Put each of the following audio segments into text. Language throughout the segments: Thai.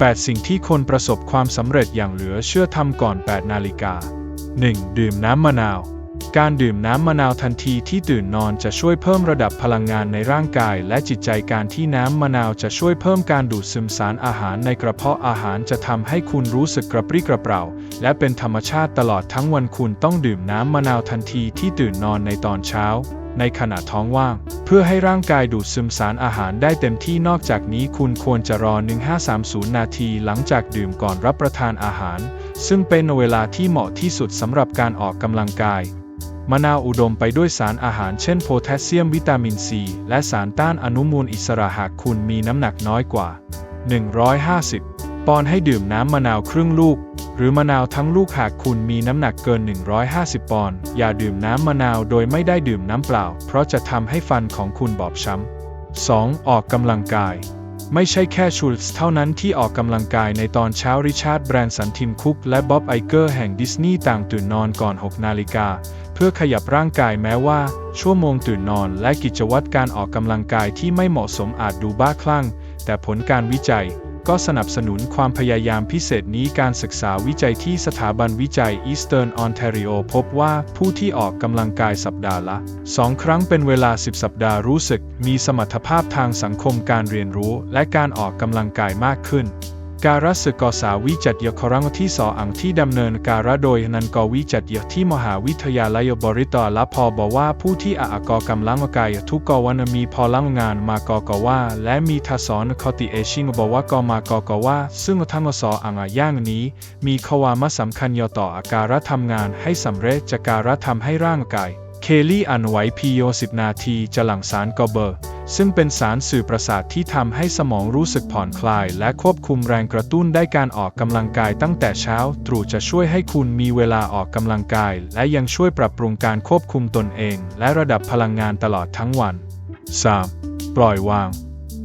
8 สิ่งที่คนประสบความสำเร็จอย่างเหลือเชื่อทำก่อน 8 นาฬิกา 1. ดื่มน้ำมะนาว การดื่มน้ำมะนาวทันทีที่ตื่นนอนจะช่วยเพิ่มระดับพลังงานในร่างกาย และจิตใจการที่น้ำมะนาวจะช่วยเพิ่มการดูดซึมสารอาหารในกระเพาะอาหารจะทำให้คุณรู้สึกกระปรี้กระเปร่า และเป็นธรรมชาติตลอดทั้งวันคุณต้องดื่มน้ำมะนาวทันทีที่ตื่นนอนในตอนเช้า ในขณะท้องว่าง เพื่อให้ร่างกายดูดซึมสารอาหารได้เต็มที่นอกจากนี้คุณควรจะรอ 1530 นาทีหลังจากดื่มก่อนรับประทานอาหาร ซึ่งเป็นเวลาที่เหมาะที่สุดสำหรับการออกกำลังกายมะนาวอุดมไปด้วยสารอาหารเช่นโพแทสเซียมวิตามินซี และสารต้านอนุมูลอิสระหากคุณมีน้ำหนักน้อยกว่า 150 ปอนด์ให้ดื่มน้ำมะนาวครึ่งลูก หรือมะนาวทั้งลูกหากคุณมีน้ำหนักเกิน 150 ปอนด์อย่าดื่มน้ำมะนาวโดยไม่ได้ดื่มน้ำเปล่า เพราะจะทำให้ฟันของคุณบอบช้ำ 2. ออกกำลังกายไม่ใช่แค่ชูลส์เท่านั้นที่ออกกำลังกายในตอนเช้าริชาร์ดแบรนสันทิมคุกและบ๊อบไอเกอร์แห่งดิสนีย์ต่างตื่นนอนก่อน 6 นาฬิกา เพื่อขยับร่างกายแม้ว่า ชั่วโมงตื่นนอนและกิจวัตรการออกกำลังกายที่ไม่เหมาะสมอาจดูบ้าคลั่ง แต่ผลการวิจัย ก็สนับสนุนความพยายามพิเศษนี้การศึกษาวิจัยที่สถาบันวิจัย Eastern Ontario พบว่าผู้ที่ออกกำลังกายสัปดาห์ละ 2 ครั้งเป็นเวลา 10 สัปดาห์รู้สึก มีสมรรถภาพทางสังคมการเรียนรู้ และการออกกำลังกายมากขึ้น การรัศกษาวิจัดยครั้งที่สองที่ดำเนินการโดยนันกวิจัดยที่มหาวิทยาลัยบริตอและพอบอกว่าผู้ที่อากกำลังกายทุกกวันมีพลังงานมากกว่า และมีทศนคติเอชิงบอกว่ากมากกว่า ซึ่งทั้งสออังย่างนี้ มีความสำคัญยต่ออาการทำงานให้สำเร็จจากการทำให้ร่างกาย เคลี่อ่านไว้พีโย10 นาทีจะหลั่งสารกอเบอร์ ซึ่งเป็นสารสื่อประสาทที่ทำให้สมองรู้สึกผ่อนคลาย และควบคุมแรงกระตุ้นได้การออกกำลังกายตั้งแต่เช้า ตรู่จะช่วยให้คุณมีเวลาออกกำลังกาย และยังช่วยปรับปรุงการควบคุมตนเอง และระดับพลังงานตลอดทั้งวัน 3. ปล่อยวาง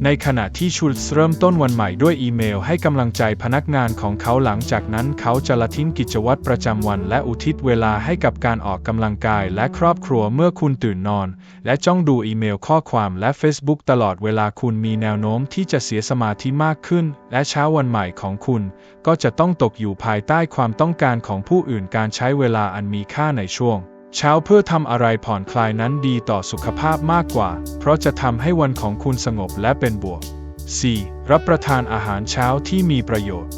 ในขณะที่ชูลส์เริ่มต้นวันใหม่ด้วยอีเมลให้กำลังใจพนักงานของเขาหลังจากนั้นเขาจะละทิ้งกิจวัตรประจำวันและอุทิศเวลาให้กับการออกกำลังกายและครอบครัวเมื่อคุณตื่นนอน และจ้องดูอีเมลข้อความและ Facebook ตลอดเวลาคุณมีแนวโน้มที่จะเสียสมาธิมากขึ้น และเช้าวันใหม่ของคุณ ก็จะต้องตกอยู่ภายใต้ความต้องการของผู้อื่นการใช้เวลาอันมีค่าในช่วง เช้าเพื่อทำอะไรผ่อนคลายนั้นดีต่อสุขภาพมากกว่า เพราะจะทำให้วันของคุณสงบและเป็นบวก 4. รับประทานอาหารเช้าที่มีประโยชน์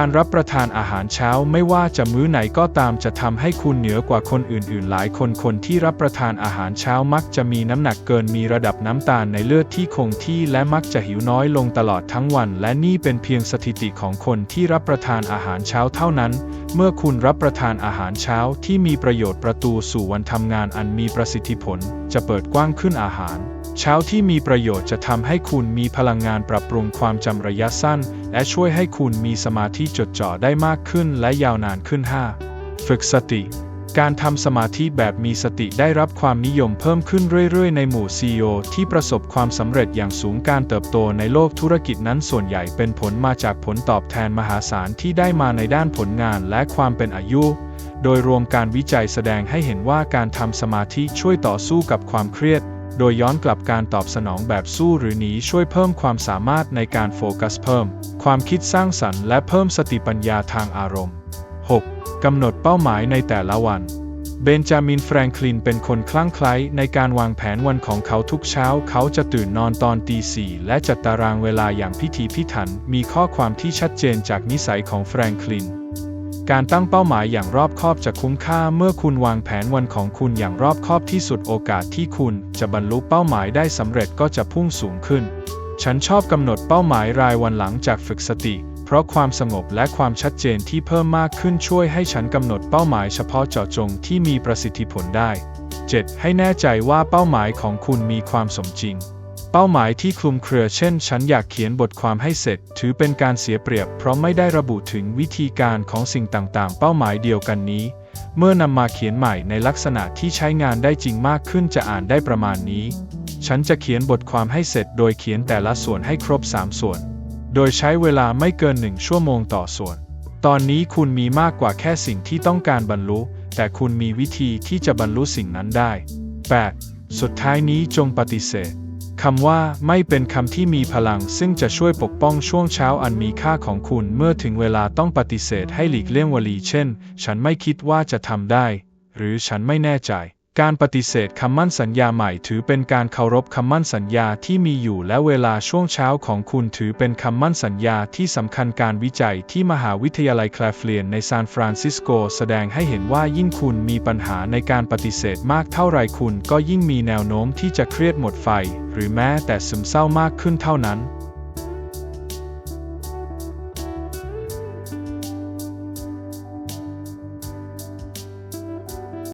การรับประทานอาหารเช้าไม่ว่าจะมื้อไหนก็ตามจะทำให้คุณเหนือกว่าคนอื่นๆ หลายคนคนที่รับประทานอาหารเช้ามักจะมีน้ำหนักเกินมีระดับน้ำตาลในเลือดที่คงที่และมักจะหิวน้อยลงตลอดทั้งวัน และนี่เป็นเพียงสถิติของคนที่รับประทานอาหารเช้าเท่านั้น เมื่อคุณรับประทานอาหารเช้าที่มีประโยชน์ประตูสู่วันทำงานอันมีประสิทธิผล จะเปิดกว้างขึ้นอาหารเช้าที่มีประโยชน์จะทำให้คุณมีพลังงานปรับปรุงความจำระยะสั้น และช่วยให้คุณมีสมาธิจดจ่อได้มากขึ้นและยาวนานขึ้น 5. ฝึกสติ การทำสมาธิแบบมีสติได้รับความนิยมเพิ่มขึ้นเรื่อยๆ ในหมู่ CEO ที่ประสบความสำเร็จอย่างสูงการเติบโตในโลกธุรกิจนั้นส่วนใหญ่เป็นผลมาจากผลตอบแทนมหาศาลที่ได้มาในด้านผลงานและความเป็นอายุโดยรวมการวิจัยแสดงให้เห็นว่าการทำสมาธิช่วยต่อสู้กับความเครียด โดยย้อนกลับการตอบสนองแบบสู้หรือหนีช่วยเพิ่มความสามารถในการโฟกัสเพิ่ม ความคิดสร้างสรรค์และเพิ่มสติปัญญาทางอารมณ์ 6. กำหนดเป้าหมายในแต่ละวัน เบนจามินแฟรงคลินเป็นคนคลั่งไคล้ในการวางแผนวันของเขาทุกเช้า เขาจะตื่นนอนตอนตีสี่และจัดตารางเวลาอย่างพิถีพิถัน มีข้อความที่ชัดเจนจากนิสัยของแฟรงคลิน การตั้งเป้าหมายอย่างรอบคอบจะคุ้มค่าเมื่อคุณวางแผนวันของคุณอย่างรอบคอบที่สุดโอกาสที่คุณจะบรรลุเป้าหมายได้สำเร็จก็จะพุ่งสูงขึ้น ฉันชอบกำหนดเป้าหมายรายวันหลังจากฝึกสติ เพราะความสงบและความชัดเจนที่เพิ่มมากขึ้นช่วยให้ฉันกำหนดเป้าหมายเฉพาะเจาะจงที่มีประสิทธิผลได้ 7. ให้แน่ใจว่าเป้าหมายของคุณมีความสมจริง เป้าหมายที่คลุมเครือเช่น ฉันอยากเขียนบทความให้เสร็จ ถือเป็นการเสียเปรียบ เพราะไม่ได้ระบุถึงวิธีการของสิ่งต่างๆ เป้าหมายเดียวกันนี้ เมื่อนำมาเขียนใหม่ในลักษณะที่ใช้งานได้จริงมากขึ้นจะอ่านได้ประมาณนี้ ฉันจะเขียนบทความให้เสร็จ โดยเขียนแต่ละส่วนให้ครบ 3 ส่วน โดยใช้เวลาไม่เกินหนึ่งชั่วโมงต่อส่วน ตอนนี้คุณมีมากกว่าแค่สิ่งที่ต้องการบรรลุ แต่คุณมีวิธีที่จะบรรลุสิ่งนั้นได้ 8. สุดท้ายนี้จงปฏิเสธ คำว่าไม่เป็นคำที่มีพลังซึ่งจะช่วยปกป้องช่วงเช้าอันมีค่าของคุณเมื่อถึงเวลาต้องปฏิเสธให้หลีกเลี่ยงวลีเช่น ฉันไม่คิดว่าจะทำได้ หรือฉันไม่แน่ใจ การปฏิเสธคำมั่นสัญญาใหม่ถือเป็นการเคารพคำมั่นสัญญาที่มีอยู่และเวลาช่วงเช้าของคุณถือเป็นคำมั่นสัญญาที่สำคัญการวิจัยที่มหาวิทยาลัยแคลฟเลียนในซานฟรานซิสโกแสดงให้เห็นว่ายิ่งคุณมีปัญหาในการปฏิเสธมากเท่าไรคุณก็ยิ่งมีแนวโน้มที่จะเครียดหมดไฟ หรือแม้แต่ซึมเศร้ามากขึ้นเท่านั้น